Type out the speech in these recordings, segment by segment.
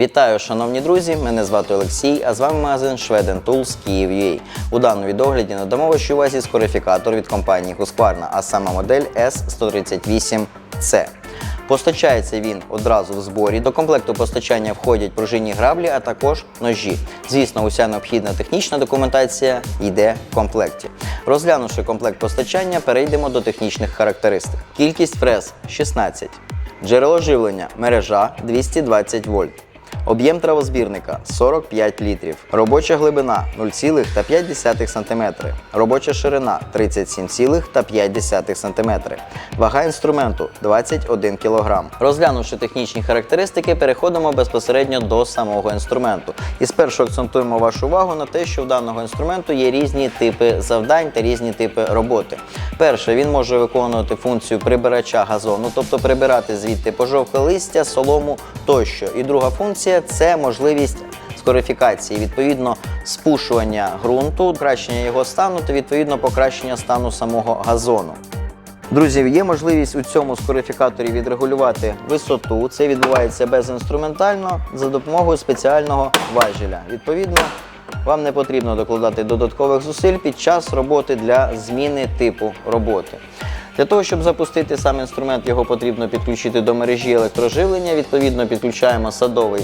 Вітаю, шановні друзі! Мене звати Олексій, а з вами магазин Шведен Tools Київ.UA. У даному відогляді надамо вашій увазі скорифікатор від компанії Husqvarna, а саме модель S138C. Постачається він одразу в зборі. До комплекту постачання входять пружинні граблі, а також ножі. Звісно, уся необхідна технічна документація йде в комплекті. Розглянувши комплект постачання, перейдемо до технічних характеристик. Кількість фрез 16. Джерело живлення мережа 220 вольт. Об'єм травозбірника 45 літрів. Робоча глибина 0,5 см. Робоча ширина 37,5 см. Вага інструменту 21 кг. Розглянувши технічні характеристики, переходимо безпосередньо до самого інструменту. І спершу акцентуємо вашу увагу на те, що в даного інструменту є різні типи завдань та різні типи роботи. Перше, він може виконувати функцію прибирача газону, тобто прибирати звідти пожовкле листя, солому тощо. І друга функція це можливість скорифікації, відповідно, спушування ґрунту, покращення його стану та відповідно покращення стану самого газону. Друзі, є можливість у цьому скорифікаторі відрегулювати висоту. Це відбувається безінструментально за допомогою спеціального важеля. Відповідно, вам не потрібно докладати додаткових зусиль під час роботи для зміни типу роботи. Для того, щоб запустити сам інструмент, його потрібно підключити до мережі електроживлення. Відповідно, підключаємо садовий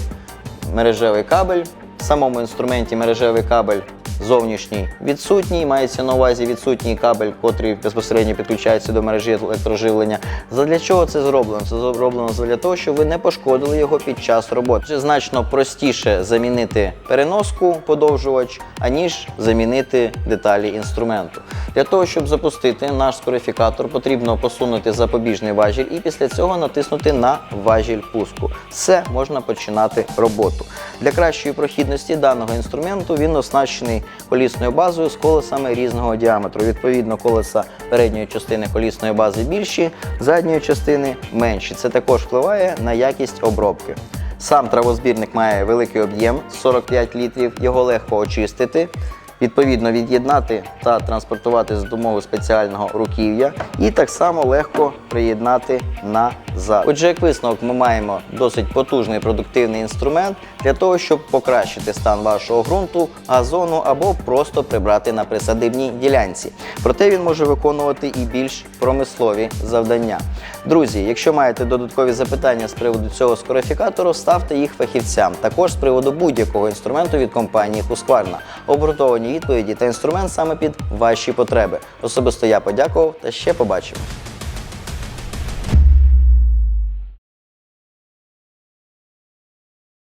мережевий кабель. В самому інструменті мережевий кабель зовнішній відсутній, мається на увазі відсутній кабель, котрий безпосередньо підключається до мережі електроживлення. Задля чого це зроблено? Це зроблено для того, щоб ви не пошкодили його під час роботи. Значно простіше замінити переноску подовжувач, аніж замінити деталі інструменту. Для того, щоб запустити наш скорифікатор, потрібно посунути запобіжний важіль і після цього натиснути на важіль пуску. Все можна починати роботу. Для кращої прохідності даного інструменту він оснащений колісною базою з колесами різного діаметру. Відповідно, колеса передньої частини колісної бази більші, задньої частини менші. Це також впливає на якість обробки. Сам травозбірник має великий об'єм 45 літрів, його легко очистити. Відповідно, від'єднати та транспортувати за допомогою спеціального руків'я, і так само легко приєднати назад. Отже, як висновок, ми маємо досить потужний продуктивний інструмент для того, щоб покращити стан вашого ґрунту, газону або просто прибрати на присадибній ділянці. Проте він може виконувати і більш промислові завдання. Друзі, якщо маєте додаткові запитання з приводу цього скорифікатору, ставте їх фахівцям. Також з приводу будь-якого інструменту від компанії Husqvarna. Обґрунтовані відповіді та інструмент саме під ваші потреби. Особисто я подякував та ще побачимо.